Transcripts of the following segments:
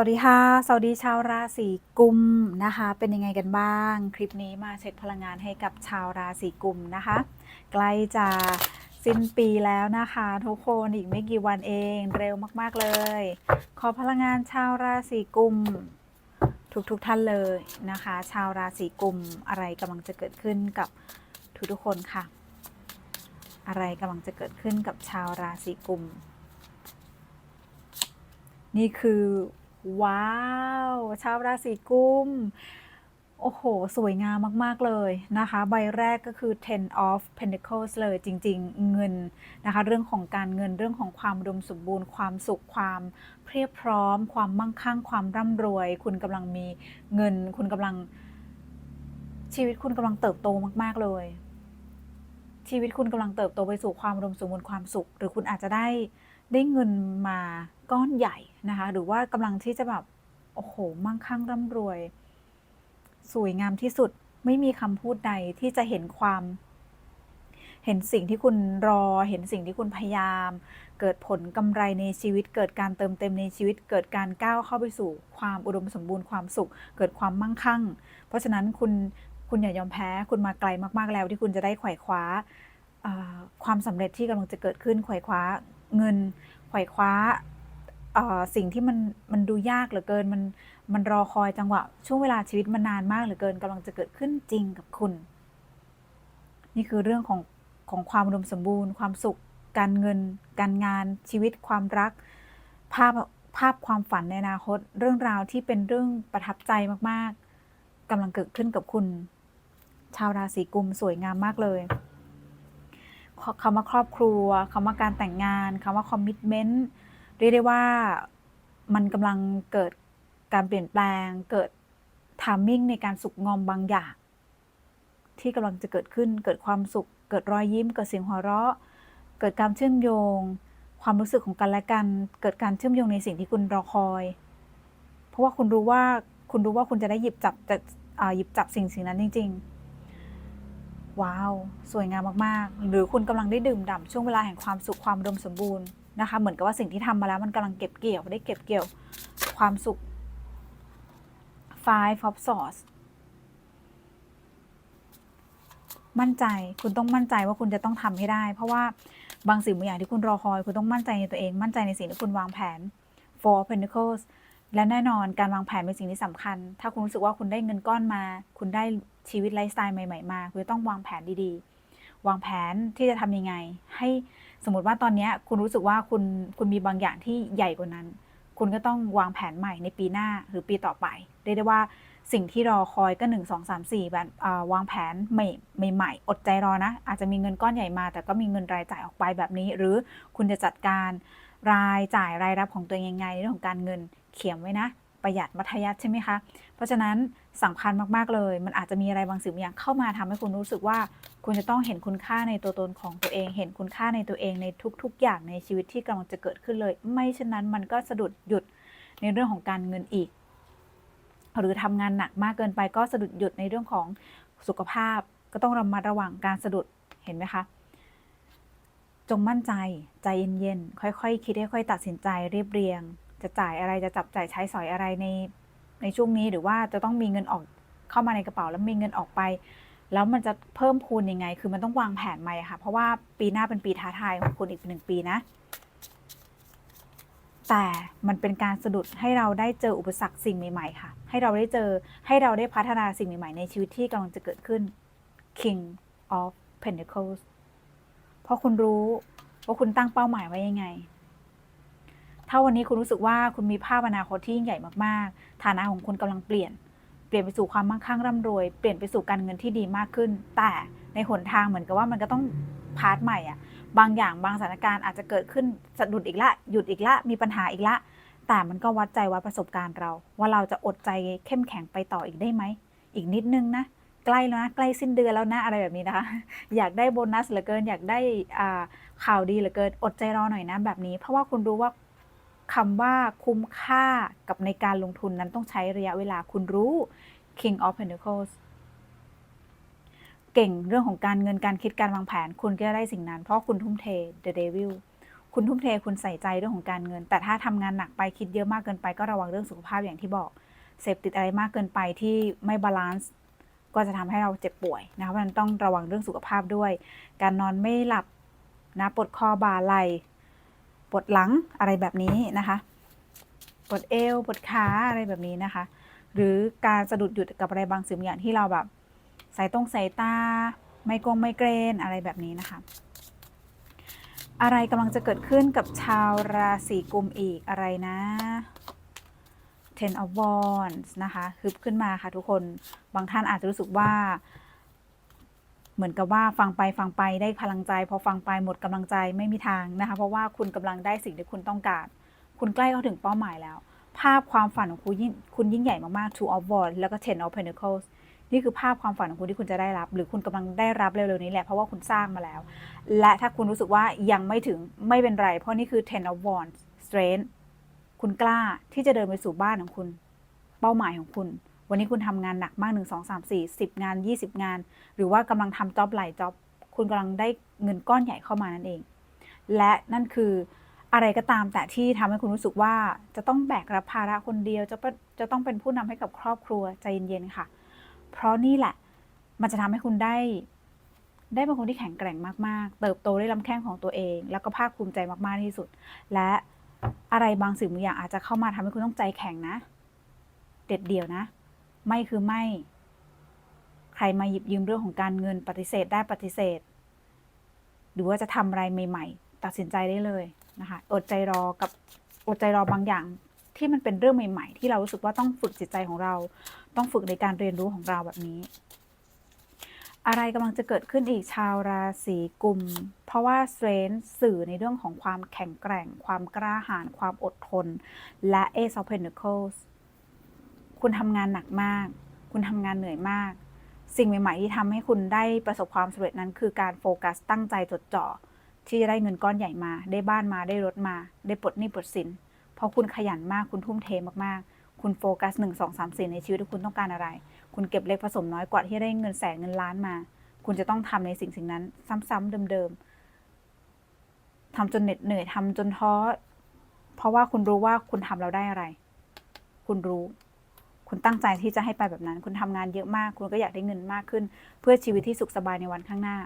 วัสดีค่ะ สวัสดีชาวราศีกุมนะคะ เป็นยังไงกันบ้าง คลิปนี้มาเช็คพลังงานให้กับชาวราศีกุมนะคะ ใกล้จะสิ้นปีแล้วนะคะ ทุกคนอีกไม่กี่วันเองเร็วมาก ๆ เลย ขอพลังงานชาวราศีกุม ทุกๆทท่านเลยนะคะ ชาวราศีกุมอะไรกำลังจะเกิดขึ้นกับทุกๆคนค่ะ อะไรกำลังจะเกิดขึ้นกับชาวราศีกุม นี่คือ ว้าว ชาวราศีกุม โอ้โห สวยงามมาก ๆ เลยนะคะ ใบแรกก็คือ ten of pentacles เลยจริง ๆ เงินนะคะ เรื่องของการเงินเรื่องของความดมสมบูรณ์ ความสุขความเพียบพร้อม ความมั่งคั่ง ความร่ำรวย คุณกำลังมีเงิน คุณกำลัง ชีวิตคุณกำลังเติบโตมาก ๆ เลย ชีวิตคุณกำลังเติบโตไปสู่ความดมสมบูรณ์ความสุข หรือคุณอาจจะได้ได้เงินมาก้อนใหญ่ นะคะ หรือว่ากำลังที่จะแบบ โอ้โห มั่งคั่งร่ำรวย สวยงามที่สุดไม่มีคำพูดใดที่จะเห็นความ เห็นสิ่งที่คุณรอ เห็นสิ่งที่คุณพยายาม เกิดผลกำไรในชีวิต เกิดการเติมเต็มในชีวิต เกิดการก้าวเข้าไปสู่ ความอุดมสมบูรณ์ความสุข เกิดความมั่งคั่ง เพราะฉะนั้นคุณคุณอย่ายอมแพ้ คุณมาไกลมากๆแล้ว ที่คุณจะได้ไขว่คว้าความสำเร็จที่กำลังจะเกิดขึ้นไขว่คว้าเงินไขว่คว้า อ่าสิ่งที่มันมันดูยากเหลือเกินมันมันรอคอยจังหวะ ช่วงเวลาชีวิตมันนานมากเหลือเกินกำลังจะเกิดขึ้นจริงกับคุณ นี่คือเรื่องของของความอุดมสมบูรณ์ ความสุข การเงิน การงาน ชีวิต ความรัก ภาพภาพความฝันในอนาคต เรื่องราวที่เป็นเรื่องประทับใจมากๆกำลังเกิดขึ้นกับคุณ ชาวราศีกุมสวยงามมากเลยคำว่าครอบครัวคำว่าการแต่งงานคำว่าคอมมิชเมนต์ เรียกได้ว่ามันกำลังเกิดการเปลี่ยนแปลง เกิดทามมิ่งในการสุกงอมบางอย่าง ที่กำลังจะเกิดขึ้น เกิดความสุข เกิดรอยยิ้ม เกิดเสียงหัวเราะ เกิดการเชื่อมโยง ความรู้สึกของกันและกัน เกิดการเชื่อมโยงในสิ่งที่คุณรอคอย เพราะว่าคุณรู้ว่าคุณรู้ว่าคุณจะได้หยิบจับจะอ่หยิบจับสิ่งสิ่งนั้นจริง ๆ ว้าว สวยงามมากๆ หรือคุณกำลังได้ดื่มด่ำช่วงเวลาแห่งความสุขความดมสมบูรณ์ นะคะ เหมือนกับว่าสิ่งที่ทำมาแล้วมันกำลังเก็บเกี่ยวได้เก็บเกี่ยวความสุข five of swords มั่นใจคุณต้องมั่นใจว่าคุณจะต้องทำให้ได้ เพราะว่าบางสิ่งบางอย่างที่คุณรอคอย คุณต้องมั่นใจในตัวเอง มั่นใจในสิ่งที่คุณวางแผน four pentacles และแน่นอนการวางแผนเป็นสิ่งที่สำคัญ ถ้าคุณรู้สึกว่าคุณได้เงินก้อนมา คุณได้ชีวิตไลฟ์สไตล์ใหม่ ๆ มา คุณต้องวางแผนดีๆ วางแผนที่จะทำยังไง ให้ สมมติว่าตอนนี้คุณรู้สึกว่าคุณคุณมีบางอย่างที่ใหญ่กว่านั้น คุณก็ต้องวางแผนใหม่ในปีหน้าหรือปีต่อไปเรียกได้ว่าสิ่งที่รอคอยก็ 1 2 3 4แบบวางแผนใหม่ใหม่อดใจรอนะ อาจจะมีเงินก้อนใหญ่มา แต่ก็มีเงินรายจ่ายออกไปแบบนี้ หรือคุณจะจัดการรายจ่ายรายรับของตัวเองยังไงในเรื่องของการเงินเขียนไว้นะ ประหยัดมัธยัติใช่ไหมคะ เพราะฉะนั้นสำคัญมาก ๆ เลย มันอาจจะมีอะไรบางสิ่งบางอย่างเข้ามาทำให้คุณรู้สึกว่า คุณจะต้องเห็นคุณค่าในตัวตนของตัวเอง เห็นคุณค่าในตัวเองในทุกๆ อย่างในชีวิตที่กำลังจะเกิดขึ้นเลย ไม่เช่นนั้นมันก็สะดุดหยุดในเรื่องของการเงินอีก หรือทำงานหนักมากเกินไปก็สะดุดหยุดในเรื่องของสุขภาพ ก็ต้องระมัดระวังการสะดุดเห็นไหมคะจงมั่นใจใจเย็นๆ ค่อยๆ คิดค่อยๆตัดสินใจเรียบเรียง จะจ่ายอะไรจะจับจ่ายใช้สอยอะไรในในช่วงนี้หรือว่าจะต้องมีเงินออกเข้ามาในกระเป๋าแล้วมีเงินออกไป แล้วมันจะเพิ่มพูนยังไง คือมันต้องวางแผนใหม่ค่ะ เพราะว่าปีหน้าเป็นปีท้าทายของคุณอีกหนึ่งปีนะ แต่มันเป็นการสะดุดให้เราได้เจออุปสรรคสิ่งใหม่ ๆ ค่ะ ให้เราได้เจอ ให้เราได้พัฒนาสิ่งใหม่ ๆ ในชีวิตที่กำลังจะเกิดขึ้น King of Pentacles เพราะคุณรู้ว่าคุณตั้งเป้าหมายไว้ยังไง ถ้าวันนี้คุณรู้สึกว่าคุณมีภาพอนาคตที่ยิ่งใหญ่มาก ๆ ฐานะของคุณกำลังเปลี่ยน เปลี่ยนไปสู่ความมั่งคั่งร่ำรวย เปลี่ยนไปสู่การเงินที่ดีมากขึ้น แต่ในหนทางเหมือนกับว่ามันก็ต้องพาร์ทใหม่อะบางอย่างบางสถานการณ์อาจจะเกิดขึ้นสะดุดอีกละหยุดอีกละมีปัญหาอีกละ แต่มันก็วัดใจวัดประสบการณ์เรา ว่าเราจะอดใจเข้มแข็งไปต่ออีกได้ไหมอีกนิดนึงนะใกล้แล้วนะใกล้สิ้นเดือนแล้วนะอะไรแบบนี้นะคะ อยากได้โบนัสเหลือเกิน อยากได้ข่าวดีเหลือเกินอดใจรอหน่อยนะแบบนี้ เพราะว่าคุณรู้ว่า คำว่าคุ้มค่ากับในการลงทุนนั้นต้องใช้ระยะเวลาคุณรู้ King of Pentacles เก่งเรื่องของการเงินการคิดการวางแผน คุณก็ได้สิ่งนั้น เพราะคุณทุ่มเท The Devil คุณทุ่มเทคุณใส่ใจเรื่องของการเงิน แต่ถ้าทำงานหนักไปคิดเยอะมากเกินไปก็ระวังเรื่องสุขภาพอย่างที่บอกเสพติดอะไรมากเกินไปที่ไม่บาลานซ์ก็จะทำให้เราเจ็บป่วยนะคะเพราะฉะนั้นต้องระวังเรื่องสุขภาพด้วย การนอนไม่หลับนะปวดคอบ่าไหล ปวดหลังอะไรแบบนี้นะคะ ปวดเอวปวดขาอะไรแบบนี้นะคะ หรือการสะดุดหยุดกับอะไรบางสิ่งบางอย่างที่เราแบบสายตรงสายตา ไม่กงไม่เกรนอะไรแบบนี้นะคะ อะไรกำลังจะเกิดขึ้นกับชาวราศีกุมอีกอะไรนะ Ten of Wands นะคะฮึบขึ้นมาค่ะทุกคน บางท่านอาจจะรู้สึกว่า เหมือนกับว่าฟังไปฟังไปได้พลังใจ พอฟังไปหมดกำลังใจไม่มีทางนะคะ เพราะว่าคุณกำลังได้สิ่งที่คุณต้องการ คุณใกล้เข้าถึงเป้าหมายแล้ว ภาพความฝันของคุณยิ่งคุณยิ่งใหญ่มากๆ Two of Wands แล้วก็ Ten of Pentacles นี่คือภาพความฝันของคุณที่คุณจะได้รับ หรือคุณกำลังได้รับเร็วๆนี้แหละเพราะว่าคุณสร้างมาแล้ว และถ้าคุณรู้สึกว่ายังไม่ถึงไม่เป็นไรเพราะนี่คือ Ten of Wands Strength คุณกล้าที่จะเดินไปสู่บ้านของคุณ เป้าหมายของคุณ วันนี้คุณทำงานหนักมาก 1 2 3 4 10 งาน 20 งาน หรือว่ากำลังทำจ็อบหลายจ็อบ คุณกำลังได้เงินก้อนใหญ่เข้ามานั่นเอง และนั่นคืออะไรก็ตามแต่ที่ทำให้คุณรู้สึกว่าจะต้องแบกรับภาระคนเดียว จะจะต้องเป็นผู้นำให้กับครอบครัวใจเย็นๆค่ะ เพราะนี่แหละมันจะทำให้คุณได้ ได้เป็นคนที่แข็งแกร่งมากๆ เติบโตได้ลำแข้งของตัวเอง แล้วก็ภาคภูมิใจมากๆที่สุด และอะไรบางสิ่งบางอย่างอาจจะเข้ามาทำให้คุณต้องใจแข็งนะ เด็ดเดี่ยวนะ ไม่คือไม่ ใครมาหยิบยืมเรื่องของการเงินปฏิเสธได้ปฏิเสธ หรือว่าจะทำอะไรใหม่ ๆ ตัดสินใจได้เลยนะคะอดใจรอกับอดใจรอบางอย่างที่มันเป็นเรื่องใหม่ ๆ ที่เรารู้สึกว่าต้องฝึกจิตใจของเรา ต้องฝึกในการเรียนรู้ของเราแบบนี้ อะไรกำลังจะเกิดขึ้นอีกชาวราศีกุม เพราะว่าเซนสื่อในเรื่องของความแข็งแกร่ง ความกล้าหาญความอดทน และ Ace of Pentacles คุณทำงานหนักมาก คุณทำงานเหนื่อยมาก สิ่งใหม่ ๆ ที่ทำให้คุณได้ประสบความสำเร็จนั้น คือการโฟกัสตั้งใจจดจ่อที่จะได้เงินก้อนใหญ่มา ได้บ้านมาได้รถมา ได้ปลดหนี้ปลดสินเพราะคุณขยันมากคุณทุ่มเทมากๆ คุณโฟกัสหนึ่งสองสามสี่ในชีวิตที่คุณต้องการอะไร คุณเก็บเล็กผสมน้อยกว่าที่ได้เงินแสนเงินล้านมา คุณจะต้องทำในสิ่งสิ่งนั้น ซ้ำๆเดิมๆทำจนเหน็ดเหนื่อยทำจนท้อเพราะว่าคุณรู้ว่าคุณทำแล้วได้อะไร คุณรู้ คุณตั้งใจที่จะให้ไปแบบนั้น คุณทำงานเยอะมาก คุณก็อยากได้เงินมากขึ้น เพื่อชีวิตที่สุขสบายในวันข้างหน้า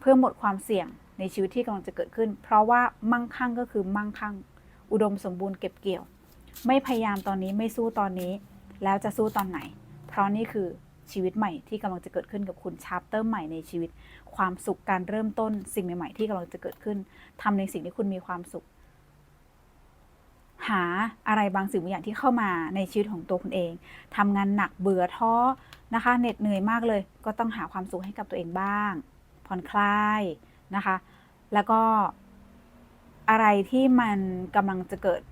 เพื่อหมดความเสี่ยงในชีวิตที่กำลังจะเกิดขึ้น เพราะว่ามั่งคั่งก็คือมั่งคั่ง อุดมสมบูรณ์เก็บเกี่ยว ไม่พยายามตอนนี้ไม่สู้ตอนนี้ แล้วจะสู้ตอนไหน เพราะนี่คือชีวิตใหม่ที่กำลังจะเกิดขึ้นกับคุณชาร์ปเตอร์ใหม่ในชีวิต ความสุขการเริ่มต้น สิ่งใหม่ๆที่กำลังจะเกิดขึ้นทำในสิ่งที่คุณมีความสุข หาอะไรบางสิ่งบางอย่างที่เข้ามาในชีวิตของตัวคุณเองทำงานหนักเบื่อท้อนะคะเหน็ดเหนื่อยมากเลย ก็ต้องหาความสุขให้กับตัวเองบ้าง ผ่อนคลายนะคะ แล้วก็อะไรที่มันกำลังจะเกิด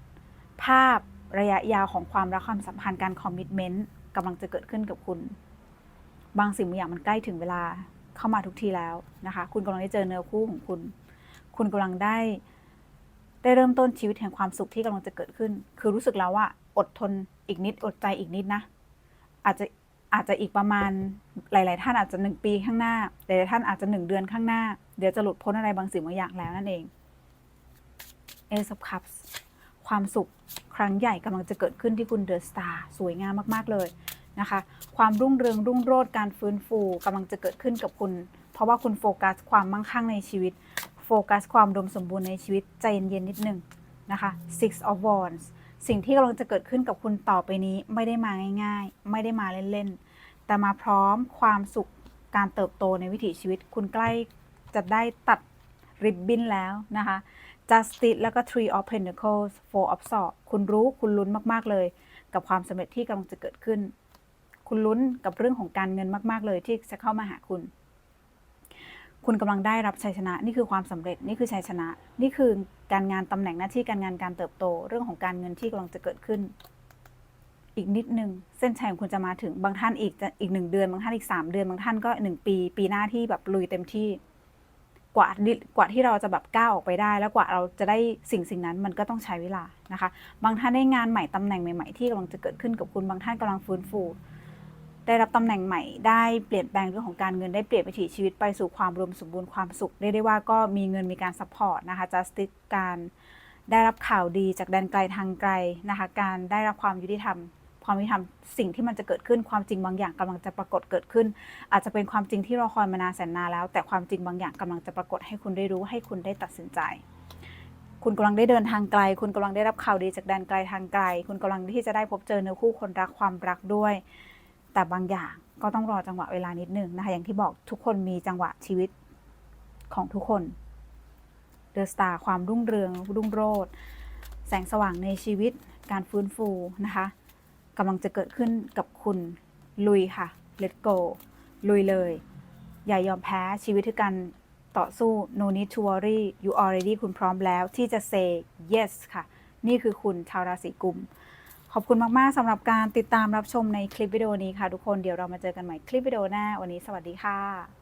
ภาพระยะยาวของความรักความสัมพันธ์การคอมมิชเมนต์กำลังจะเกิดขึ้นกับคุณ บางสิ่งบางอย่างมันใกล้ถึงเวลาเข้ามาทุกทีแล้วนะคะ คุณกำลังได้เจอเนื้อคู่ของคุณ คุณกำลังได้ ได้เริ่มต้นชีวิตแห่งความสุขที่กำลังจะเกิดขึ้น คือรู้สึกแล้วว่าอดทนอีกนิดอดใจอีกนิดนะ อาจจะอาจจะอีกประมาณหลาย ๆ ท่านอาจจะหนึ่งปีข้างหน้าหลายๆท่านอาจจะหนึ่งเดือนข้างหน้า เดี๋ยวจะหลุดพ้นอะไรบางสิ่งบางอย่างแล้วนั่นเอง Ace of Cups ความสุขครั้งใหญ่กำลังจะเกิดขึ้นที่คุณเดอะสตาร์สวยงามมาก ๆ เลยนะคะ ความรุ่งเรืองรุ่งโรจน์การฟื้นฟูกำลังจะเกิดขึ้นกับคุณ เพราะว่าคุณโฟกัสความมั่งคั่งในชีวิต กัสความดมสมบูรณ์ในชีวิตใจเย็นๆนิดนึงนะคะ Six of Wands สิ่งที่กำลังจะเกิดขึ้นกับคุณต่อไปนี้ไม่ได้มาง่ายๆ ไม่ได้มาเล่นๆ แต่มาพร้อมความสุขการเติบโตในวิถีชีวิต คุณใกล้จะได้ตัดริบบิ้นแล้วนะคะ Justice แล้วก็ Three of Pentacles Four of Swords คุณรู้คุณลุ้นมากๆเลย กับความสำเร็จที่กำลังจะเกิดขึ้น คุณลุ้นกับเรื่องของการเงินมาก ๆเลยที่จะเข้ามาหาคุณ คุณกำลังได้รับชัยชนะ นี่คือความสำเร็จนี่คือชัยชนะ นี่คือการงานตำแหน่งหน้าที่การงานการเติบโต เรื่องของการเงินที่กำลังจะเกิดขึ้น อีกนิดนึงเส้นชัยของคุณจะมาถึงบางท่านอีกจะอีกหนึ่งเดือนบางท่านอีกสามเดือนบางท่านก็หนึ่งปี ปีหน้าที่แบบลุยเต็มที่ กว่ากว่าที่เราจะแบบก้าวออกไปได้ แล้วกว่าเราจะได้สิ่งสิ่งนั้นมันก็ต้องใช้เวลานะคะ บางท่านได้งานใหม่ตำแหน่งใหม่ ๆ ที่กำลังจะเกิดขึ้นกับคุณบางท่านกำลังฟื้นฟู ได้รับตำแหน่งใหม่ได้เปลี่ยนแปลงเรื่องของการเงินได้เปลี่ยนวิถีชีวิตไปสู่ความรวมสมบูรณ์ความสุขเรียกได้ว่าก็มีเงินมีการซัพพอร์ตนะคะ justice การได้รับข่าวดีจากแดนไกลทางไกลนะคะการได้รับความยุติธรรมความยุติธรรมสิ่งที่มันจะเกิดขึ้นความจริงบางอย่างกำลังจะปรากฏเกิดขึ้น อาจจะเป็นความจริงที่รอคอยมานานแสนนานแล้ว แต่ความจริงบางอย่างกำลังจะปรากฏให้คุณได้รู้ให้คุณได้ตัดสินใจ คุณกำลังได้เดินทางไกล คุณกำลังได้รับข่าวดีจากแดนไกลทางไกล คุณกำลังที่จะได้พบเจอเนื้อคู่คนรักความรักด้วย แต่บางอย่างก็ต้องรอจังหวะเวลานิดหนึ่งนะคะ อย่างที่บอกทุกคนมีจังหวะชีวิตของทุกคนเดอะสตาร์ความรุ่งเรือง รุ่งโรจน์แสงสว่างในชีวิตการฟื้นฟูนะคะกำลังจะเกิดขึ้นกับคุณลุยค่ะ let go ลุยเลย อย่ายอมแพ้ชีวิตคือการต่อสู้ no need to worry you already คุณพร้อมแล้วที่จะ say yes ค่ะ นี่คือคุณชาวราศีกุม ขอบคุณมาก ๆสำหรับการติดตามรับชมในคลิปวิดีโอนี้ค่ะทุกคนเดี๋ยวเรามาเจอกันใหม่คลิปวิดีโอหน้า วันนี้สวัสดีค่ะ